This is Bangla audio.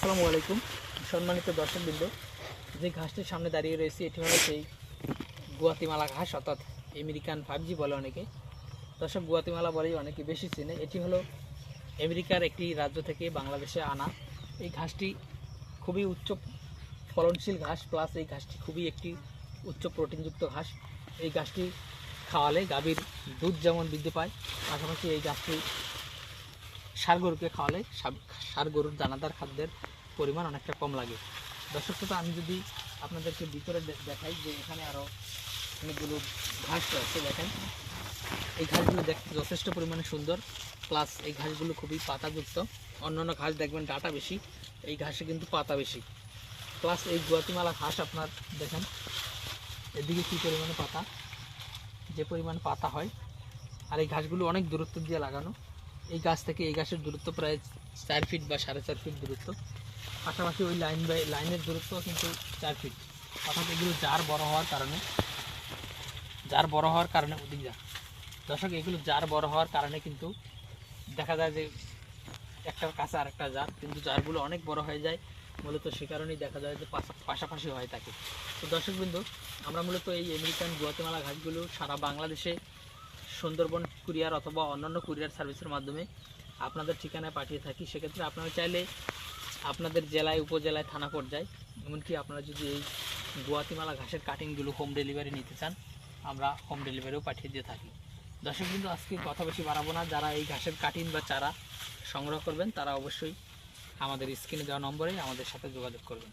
আসসালামু আলাইকুম। সম্মানিত দর্শকবৃন্দ, যে ঘাসটির সামনে দাঁড়িয়ে রয়েছে, এটি হলো সেই গুয়াতিমালা ঘাস, অর্থাৎ আমেরিকান ফাইভ জি বলে অনেকে। দর্শক, গুয়াতিমালা বলেই অনেকে বেশি চেনে। এটি হলো আমেরিকার একটি রাজ্য থেকে বাংলাদেশে আনা। এই ঘাসটি খুবই উচ্চ ফলনশীল ঘাস, প্লাস এই ঘাসটি খুবই একটি উচ্চ প্রোটিনযুক্ত ঘাস। এই ঘাসটি খাওয়ালে গাভীর দুধ যেমন বৃদ্ধি পায়, পাশাপাশি এই ঘাসটি ষাঁড় গরুকে খাওয়ালে সার গরুর দানাদার খাদ্যের পরিমাণ অনেকটা কম লাগে। দর্শক শ্রোতা, আমি যদি আপনাদেরকে ভিতরে দেখাই যে এখানে আরও অনেকগুলো ঘাস রয়েছে, দেখেন। এই ঘাসগুলো দেখতে যথেষ্ট পরিমাণে সুন্দর। প্লাস এই ঘাসগুলো খুবই পাতাযুক্ত। অন্যান্য ঘাস দেখবেন ডাটা বেশি, এই ঘাসে কিন্তু পাতা বেশি। প্লাস এই গুয়াতিমালা ঘাস আপনার দেখেন, এদিকে কী পরিমাণে পাতা, যে পরিমাণ পাতা হয়। আর এই ঘাসগুলো অনেক দূরত্ব দিয়ে লাগানো। এই গাছ থেকে এই গাছের দূরত্ব প্রায় চার ফিট বা সাড়ে চার ফিট দূরত্ব। পাশাপাশি ওই লাইন বাই লাইনের দূরত্ব কিন্তু চার ফিট অর্থাৎ এগুলো জার বড় হওয়ার কারণে জার বড় হওয়ার কারণে ওদিক যা। দর্শক, এগুলো জার বড় হওয়ার কারণে কিন্তু দেখা যায় যে একটার কাছে আরেকটা জার কিন্তু জারগুলো অনেক বড় হয়ে যায়, মূলত সে কারণেই দেখা যায় যে পাশা- পাশাপাশি হয়ে থাকে তো দর্শকবৃন্দ, আমরা মূলত এই আমেরিকান গুয়াতেমালা ঘাসগুলো সারা বাংলাদেশে সুন্দরবন কুরিয়ার অথবা অন্যান্য কুরিয়ার সার্ভিসের মাধ্যমে আপনাদের ঠিকানায় পাঠিয়ে থাকি। সেক্ষেত্রে আপনারা চাইলে আপনাদের জেলায়, উপজেলায়, থানা পর্যায়ে, এমনকি আপনারা যদি এই গুয়াতিমালা ঘাসের কাটিংগুলো হোম ডেলিভারি নিতে চান, আমরা হোম ডেলিভারিও পাঠিয়ে দিয়ে থাকি। দর্শক কিন্তু আজকে কথা বেশি বাড়াবো না। যারা এই ঘাসের কাটিং বা চারা সংগ্রহ করবেন, তারা অবশ্যই আমাদের স্ক্রিনে দেওয়া নম্বরে আমাদের সাথে যোগাযোগ করবেন।